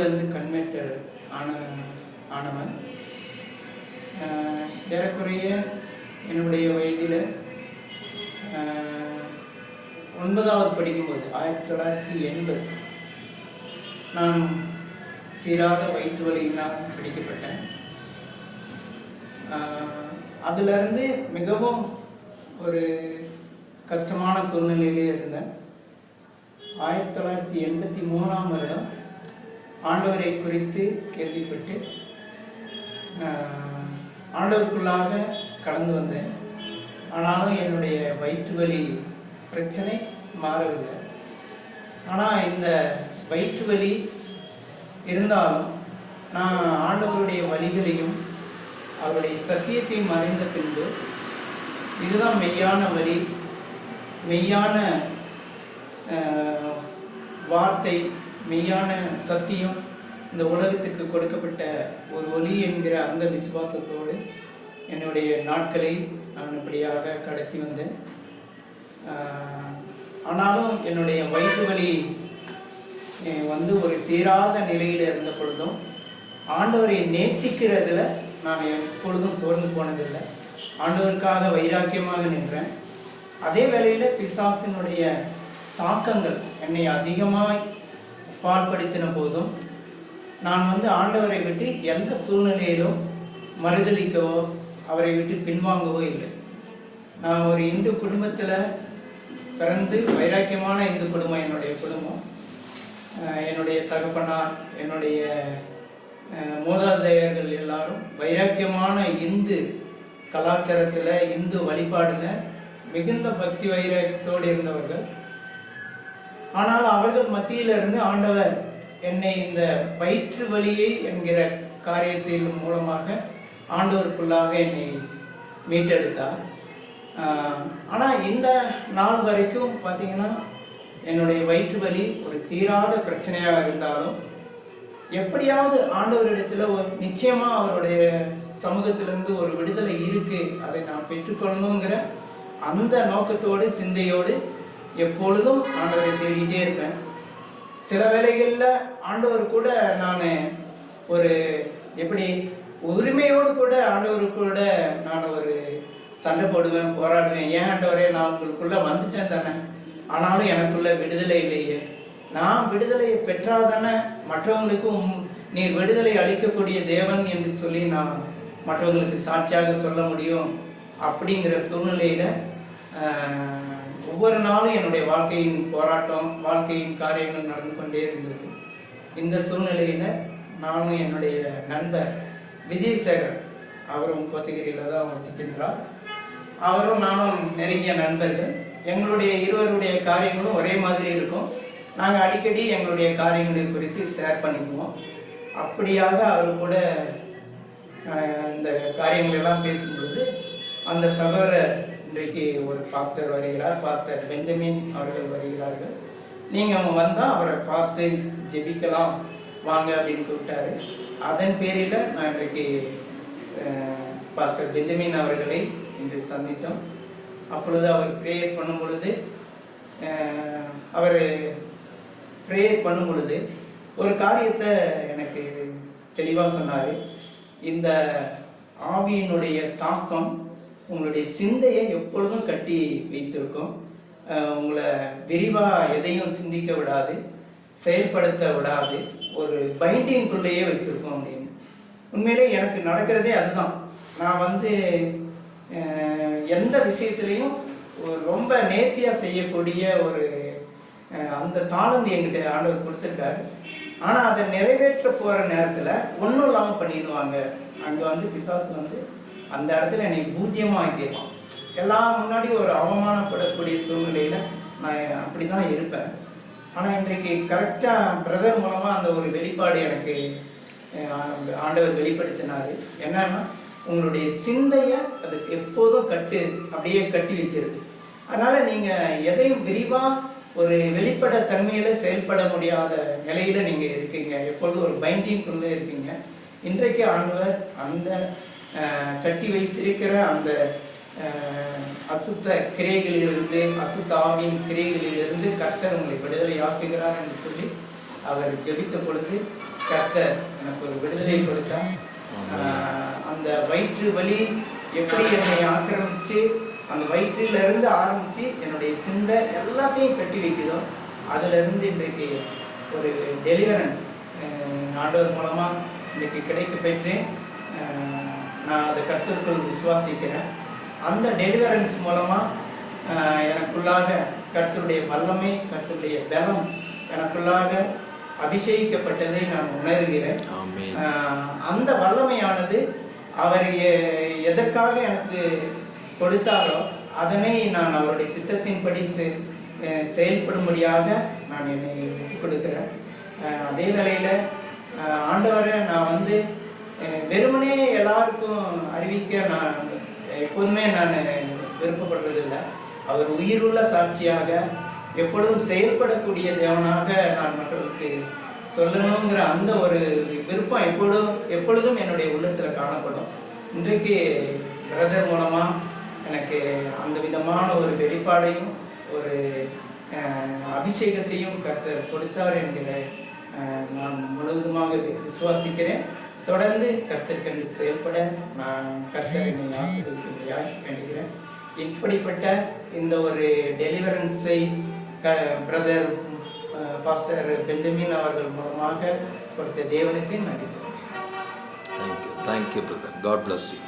கரூர்லேருந்து converted ஆன ஆனவன். ஏறக்குறைய என்னுடைய வயதில் ஒன்பதாவது படிக்கும்போது ஆயிரத்தி தொள்ளாயிரத்தி எண்பது நான் தீராத வயிற்று வலியினால் பிடிக்கப்பட்டேன் அதிலிருந்து மிகவும் ஒரு கஷ்டமான சூழ்நிலையிலே இருந்தேன். ஆயிரத்தி தொள்ளாயிரத்தி எண்பத்தி மூணாம் வருடம் ஆண்டவரை குறித்து கேள்விப்பட்டு ஆண்டவருக்குள்ளாக கடந்து வந்தேன். ஆனாலும் என்னுடைய வயிற்று வலி பிரச்சனை மாறவில்லை. ஆனால் இந்த வயிற்று வலி இருந்தாலும் நான் ஆண்டவருடைய வழிகளையும் அவருடைய சத்தியத்தையும் அறிந்த பின்பு இதுதான் மெய்யான வழி மெய்யான வார்த்தை மெய்யான சத்தியம் இந்த உலகத்திற்கு கொடுக்கப்பட்ட ஒரு ஒலி என்கிற அந்த விசுவாசத்தோடு என்னுடைய நாட்களை நான் இப்படியாக கடத்தி வந்தேன். ஆனாலும் என்னுடைய வயிற்று வலி வந்து ஒரு தீராத நிலையில் இருந்த பொழுதும் ஆண்டவரை நேசிக்கிறதுல நான் எப்பொழுதும் சோர்ந்து போனதில்லை. ஆண்டவருக்காக வைராக்கியமாக நின்றேன். அதே வேளையில் பிசாசினுடைய தாக்கங்கள் என்னை அதிகமாய் பால்படுத்தின போதும் நான் வந்து ஆண்டவரை விட்டு எந்த சூழ்நிலையிலும் மறுதளிக்கவோ அவரை விட்டு பின்வாங்கவோ இல்லை. நான் ஒரு இந்து குடும்பத்தில் பிறந்து வைராக்கியமான இந்து குடும்பம் என்னுடைய குடும்பம். என்னுடைய தகப்பனார் என்னுடைய மூதாதையர்கள் எல்லாரும் வைராக்கியமான இந்து கலாச்சாரத்தில் இந்து வழிபாடில் மிகுந்த பக்தி வைராக்கியத்தோடு இருந்தவர்கள். ஆனால் அவர்கள் மத்தியிலிருந்து ஆண்டவர் என்னை இந்த வயிற்று வலியை என்கிற காரியத்தின் மூலமாக ஆண்டவருக்குள்ளாக என்னை மீட்டெடுத்தார். ஆனால் இந்த நாள் வரைக்கும் பார்த்தீங்கன்னா என்னுடைய வயிற்று வலி ஒரு தீராத பிரச்சனையாக இருந்தாலும் எப்படியாவது ஆண்டவரிடத்தில் ஒரு நிச்சயமாக அவருடைய சமூகத்திலிருந்து ஒரு விடுதலை இருக்குது அதை நான் பெற்றுக்கொள்ளணுங்கிற அந்த நோக்கத்தோடு சிந்தையோடு எப்பொழுதும் ஆண்டவரை தேடிட்டே இருப்பேன். சில வேளைகளில் ஆண்டவர் கூட நான் ஒரு எப்படி உரிமையோடு கூட ஆண்டவர் கூட நான் ஒரு சண்டை போடுவேன் போராடுவேன். ஏன் ஆண்டவரே நான் உங்களுக்குள்ளே வந்துட்டேன் தானே. ஆனாலும் எனக்குள்ள விடுதலை இல்லையே. நான் விடுதலையை பெற்றால் தானே மற்றவங்களுக்கும் நீர் விடுதலை அளிக்கக்கூடிய தேவன் என்று சொல்லி நான் மற்றவங்களுக்கு சாட்சியாக சொல்ல முடியும். அப்படிங்கிற சூழ்நிலையில ஒவ்வொரு நாளும் என்னுடைய வாழ்க்கையின் போராட்டம் வாழ்க்கையின் காரியங்கள் நடந்து கொண்டே இருந்தது. இந்த சூழ்நிலையில் நானும் என்னுடைய நண்பர் விஜய் சேகர் அவரும் கோத்தகிரியில் தான் வசிக்கின்றார். அவரும் நானும் நெருங்கிய நண்பர்கள். எங்களுடைய இருவருடைய காரியங்களும் ஒரே மாதிரி இருக்கும். நாங்கள் அடிக்கடி எங்களுடைய காரியங்களை குறித்து ஷேர் பண்ணிக்குவோம். அப்படியாக அவர் கூட இந்த காரியங்களெல்லாம் பேசும்பொழுது அந்த சகோதரர் இன்றைக்கு ஒரு பாஸ்டர் வருகிறார் பாஸ்டர் பெஞ்சமின் அவர்கள் வருகிறார்கள். நீங்கள் வந்தால் அவரை பார்த்து ஜெபிக்கலாம் வாங்க அப்படின்னு கூப்பிட்டாரு. அதன் பேரில் நான் இன்றைக்கு பாஸ்டர் பெஞ்சமின் அவர்களை இன்று சந்தித்தோம். அப்பொழுது அவர் ப்ரேயர் பண்ணும் பொழுது அவர் ப்ரேயர் பண்ணும் பொழுது ஒரு காரியத்தை எனக்கு தெளிவாக சொன்னார். இந்த ஆவியினுடைய தாக்கம் உங்களுடைய சிந்தையை எப்பொழுதும் கட்டி வைத்திருக்கும். உங்களை விரிவாக எதையும் சிந்திக்க விடாது செயல்படுத்த விடாது ஒரு பைண்டிங்குள்ளேயே வச்சுருக்கோம் அப்படின்னு. உண்மையிலே எனக்கு நடக்கிறதே அதுதான். நான் வந்து எந்த விஷயத்துலையும் ரொம்ப நேர்த்தியாக செய்யக்கூடிய ஒரு அந்த தாளந்து என்கிட்ட ஆண்டவர் கொடுத்துருக்காரு. ஆனால் அதை நிறைவேற்ற போகிற நேரத்தில் ஒன்றும் இல்லாமல் பண்ணிடுவாங்க. அங்கே வந்து பிசாசு வந்து அந்த இடத்துல என்னை பூஜ்ஜியமாக ஆக்கிடுவான் எல்லா முன்னாடி ஒரு அவமானப்படக்கூடிய சூழ்நிலையில் நான் அப்படி தான் இருப்பேன். ஆனால் இன்றைக்கு கரெக்டாக பிரதர் மூலமாக அந்த ஒரு வெளிப்பாடு எனக்கு ஆண்டவர் வெளிப்படுத்தினார். என்னன்னா உங்களுடைய சிந்தையை அது எப்போதும் கட்டு அப்படியே கட்டி வச்சிருது. அதனால் நீங்கள் எதையும் விரிவாக ஒரு வெளிப்பட தன்மையில் செயல்பட முடியாத நிலையில் நீங்கள் இருக்கீங்க. எப்பொழுதும் ஒரு பைண்டிங்குள்ளே இருக்கீங்க. இன்றைக்கு ஆண்டவர் அந்த கட்டி வைத்திருக்கிற அந்த அசுத்த கிரைகளிலிருந்து அசுத்த ஆவின் கிரைகளிலிருந்து கர்த்தர் உங்களை விடுதலை ஆக்குகிறார் என்று சொல்லி அவர் ஜெபித்த பொழுது கர்த்தர் எனக்கு ஒரு விடுதலை கொடுத்தார். அந்த வயிற்று வலி எப்படி என்னை ஆக்கிரமிச்சு அந்த வயிற்றிலிருந்து ஆரம்பித்து என்னுடைய சிந்தை எல்லாத்தையும் கட்டி வைக்குதோ அதிலிருந்து இன்றைக்கு ஒரு டெலிவரன்ஸ் ஆண்டவர் மூலமாக இன்றைக்கு கிடைக்க பெற்றேன் நான் அதை கர்த்தருக்குள் விசுவாசிக்கிறேன். அந்த டெலிவரன்ஸ் மூலமா ஆஹ் எனக்குள்ளாக கர்த்தருடைய வல்லமை கர்த்தருடைய பலம் எனக்குள்ளாக அபிஷேகிக்கப்பட்டதை நான் உணர்கிறேன். அந்த வல்லமையானது அவர் எதற்காக எனக்கு கொடுத்தாரோ அதனை நான் அவருடைய சித்தத்தின்படி செயல்படும்படியாக நான் என்னை கொடுக்கிறேன் அதே வேளையில் ஆண்டவரை நான் வந்து வெறுமனே எல்லாருக்கும் அறிவிக்க நான் எப்போதுமே நான் விருப்பப்படுறதில்லை. அவர் உயிருள்ள சாட்சியாக எப்பொழுதும் செயல்படக்கூடிய தேவனாக நான் மற்றவர்களுக்கு சொல்லணுங்கிற அந்த ஒரு விருப்பம் எப்பொழுதும் எப்பொழுதும் என்னுடைய உள்ளத்தில் காணப்படும். இன்றைக்கு பிரதர் மூலமாக எனக்கு அந்த விதமான ஒரு வெளிப்பாடையும் ஒரு அபிஷேகத்தையும் கர்த்தர் கொடுத்தார் என்கிற நான் முழுவதுமாக விசுவாசிக்கிறேன். தொடர்ந்து கர்த்தர்கண்டு செயல்பட நான் கர்த்தர் என்னை வேண்டுகிறேன். இப்படிப்பட்ட இந்த ஒரு டெலிவரன்ஸை க பிரதர் பாஸ்டர் பெஞ்சமின் அவர்கள் மூலமாக கொடுத்த தேவனுக்கு நன்றி செலுத்துகிறேன். Thank you thank you brother God bless you